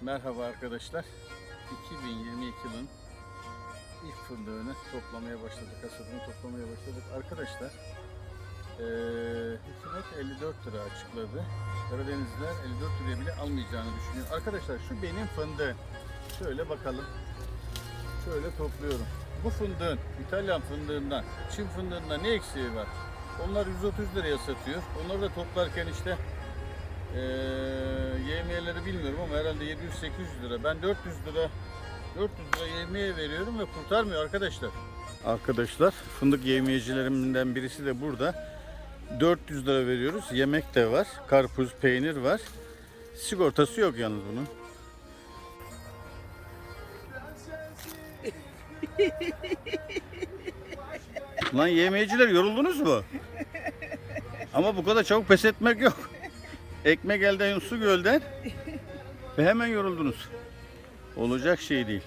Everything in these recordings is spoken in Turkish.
Merhaba arkadaşlar. 2022 yılın ilk fındığını toplamaya başladık. Hasadını toplamaya başladık. Arkadaşlar eee hükümet 54 lira açıkladı. Karadenizliler 54 liraya bile almayacağını düşünüyor. Arkadaşlar şu benim fındığım. Şöyle bakalım. Şöyle topluyorum. Bu fındığın İtalyan fındığından, Çin fındığından ne eksiği var? Onlar 130 liraya satıyor. Onları da toplarken işte ee, yevmiyeleri bilmiyorum ama herhalde 700-800 lira. Ben 400 lira 400 lira yevmiye veriyorum ve kurtarmıyor arkadaşlar. Arkadaşlar fındık yevmiyecilerimden birisi de burada. 400 lira veriyoruz. Yemek de var. Karpuz, peynir var. Sigortası yok yalnız bunun. Lan yemeyeciler yoruldunuz mu? Ama bu kadar çabuk pes etmek yok. Ekmek elden, su gölden ve hemen yoruldunuz. Olacak şey değil.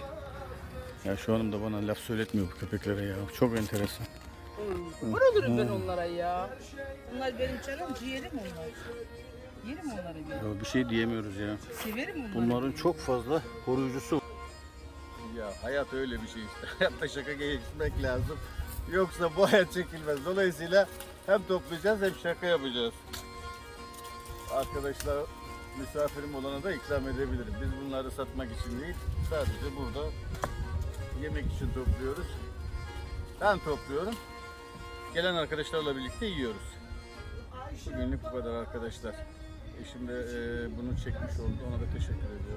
Ya şu hanım da bana laf söyletmiyor bu köpeklere ya. Çok enteresan. Kurban olurum ben onlara ya. Bunlar benim canım ciğerim onlar. Yerim onları bir. Ya bir şey diyemiyoruz ya. Severim onları. Bunların çok fazla koruyucusu var. Ya hayat öyle bir şey işte. Hayatta şaka geçmek lazım. Yoksa bu hayat çekilmez. Dolayısıyla hem toplayacağız hem şaka yapacağız. Arkadaşlar misafirim olana da ikram edebilirim. Biz bunları satmak için değil, sadece burada yemek için topluyoruz. Ben topluyorum. Gelen arkadaşlarla birlikte yiyoruz. Bugünlük bu kadar arkadaşlar. Eşim de e, bunu çekmiş oldu. Ona da teşekkür ediyorum.